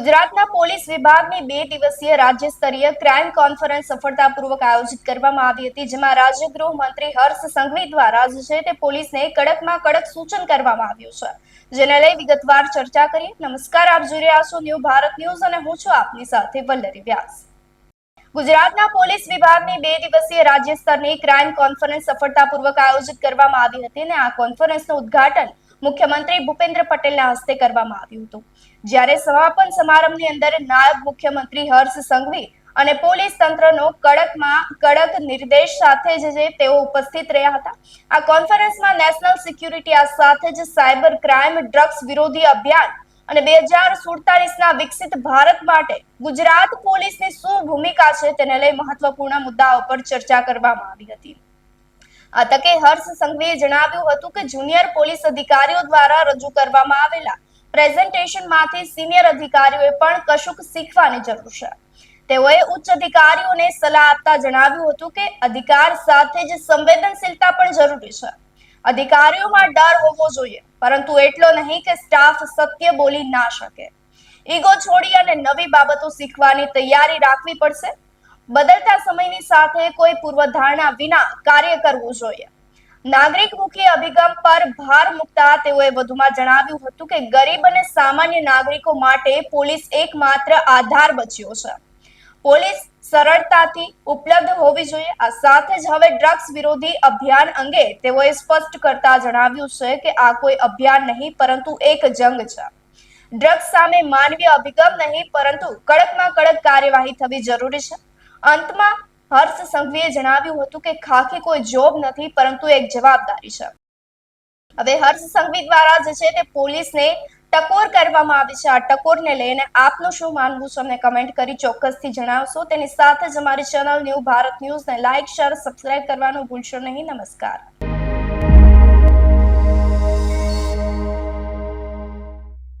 ગુજરાતના પોલીસ વિભાગની બે દિવસીય રાજ્ય સ્તરીય ક્રાઇમ કોન્ફરન્સ સફળતાપૂર્વક આયોજિત કરવામાં આવી હતી, જેમાં રાજ્ય ગૃહ મંત્રી હર્ષ સંઘવી દ્વારા જે છે તે પોલીસને કડકમાં કડક સૂચન કરવામાં આવ્યું છે. જેને લઈ વિગતવાર ચર્ચા કરીએ નમસ્કાર, આપ જોઈ રહ્યા છો ન્યૂ ભારત ન્યૂઝ અને હું છું આપની સાથે વલ્લરી વ્યાસ. ગુજરાતના પોલીસ વિભાગની બે દિવસીય રાજ્ય સ્તરની ક્રાઇમ કોન્ફરન્સ સફળતાપૂર્વક આયોજિત કરવામાં આવી હતી અને આ કોન્ફરન્સનું ઉદ્ઘાટન મુખ્યમંત્રી ભૂપેન્દ્ર પટેલના હસ્તે કરવામાં આવ્યું હતું. જ્યારે સમાપન સમારંભની અંદર નાયબ મુખ્યમંત્રી હર્ષ સંઘવી અને પોલીસ તંત્રનો કડકમાં કડક નિર્દેશ સાથે જ જે તેઓ ઉપસ્થિત રહ્યા હતા. આ કોન્ફરન્સમાં નેશનલ સિક્યુરિટી આ સાથે જ સાયબર ક્રાઇમ, ડ્રગ્સ વિરોધી અભિયાન અને બે હજાર સુડતાલીસના વિકસિત ભારત માટે ગુજરાત પોલીસની શું ભૂમિકા છે તેને લઈ મહત્વપૂર્ણ મુદ્દાઓ પર ચર્ચા કરવામાં આવી હતી. આ તકે હર્ષ સંઘવીએ જણાવ્યું હતું કે જુનિયર પોલીસ અધિકારીઓ દ્વારા રજૂ કરવામાં આવેલા પ્રેઝન્ટેશનમાંથી સિનિયર અધિકારીઓએ પણ કશુંક શીખવાની જરૂર છે. તેઓએ ઉચ્ચ અધિકારીઓને સલાહ આપતા જણાવ્યું હતું કે અધિકાર સાથે જ સંવેદનશીલતા પણ જરૂરી છે. અધિકારીઓમાં ડર હોવો જોઈએ, પરંતુ એટલો નહીં કે સ્ટાફ સત્ય બોલી ના શકે. ઈગો છોડી અને નવી બાબતો શીખવાની તૈયારી રાખવી પડશે. બદલતા સમયની સાથે કોઈ પૂર્વધારણા વિના કાર્ય કરવું જોઈએ. નાગરિક મુખી અભિગમ પર ભાર મૂકતા તેઓએ વધુમાં જણાવ્યું હતું કે ગરીબ અને સામાન્ય નાગરિકો માટે પોલીસ એકમાત્ર આધાર બચ્યો છે. પોલીસ સરળતાથી ઉપલબ્ધ હોવી જોઈએ. આ સાથે જ હવે ડ્રગ્સ વિરોધી અભિયાન અંગે તેઓએ સ્પષ્ટ કરતા જણાવ્યું છે કે આ કોઈ અભિયાન નહીં, પરંતુ એક જંગ છે. ડ્રગ્સ સામે માનવીય અભિગમ નહીં, પરંતુ કડકમાં કડક કાર્યવાહી થવી જરૂરી છે. અંતમાં હર્ષ સંઘવીએ જણાવ્યું હતું કે ખાખી કોઈ જોબ નથી, પરંતુ એક જવાબદારી છે. હવે હર્ષ સંઘવી દ્વારા જે છે તે પોલીસને ટકોર કરવામાં આવી છે. આ ટકોરને લઈને આપનું શું માનવું છે? અમને કમેન્ટ કરી ચોક્કસથી જણાવશો. તેની સાથે જ અમારી ચેનલ ન્યૂ ભારત ન્યૂઝને લાઇક શેર, સબસ્ક્રાઇબ કરવાનું ભૂલશો નહીં. નમસ્કાર.